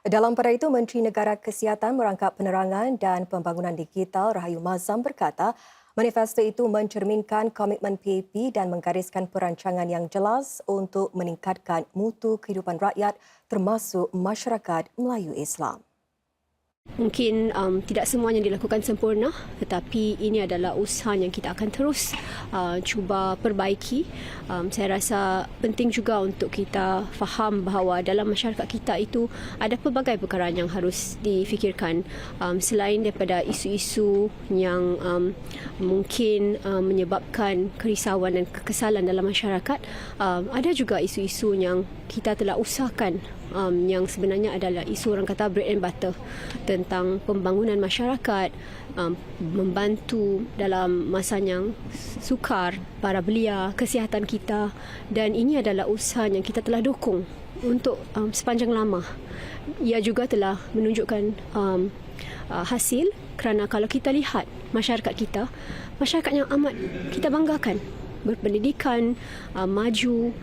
Dalam pada itu, Menteri Negara Kesihatan Merangkap Penerangan dan Pembangunan Digital Rahayu Mazam berkata, manifesto itu mencerminkan komitmen PAP dan menggariskan perancangan yang jelas untuk meningkatkan mutu kehidupan rakyat termasuk masyarakat Melayu Islam. Mungkin um, tidak semuanya dilakukan sempurna tetapi ini adalah usaha yang kita akan terus uh, cuba perbaiki. Um, saya rasa penting juga untuk kita faham bahawa dalam masyarakat kita itu ada pelbagai perkara yang harus difikirkan um, selain daripada isu-isu yang um, mungkin um, menyebabkan kerisauan dan kekesalan dalam masyarakat um, ada juga isu-isu yang kita telah usahakan um, yang sebenarnya adalah isu orang kata bread and butter tentang pembangunan masyarakat, um, membantu dalam masa yang sukar para belia, kesihatan kita. Dan ini adalah usaha yang kita telah dukung untuk um, sepanjang lama. Ia juga telah menunjukkan um, uh, hasil kerana kalau kita lihat masyarakat kita, masyarakat yang amat kita banggakan. Berpendidikan, uh, maju,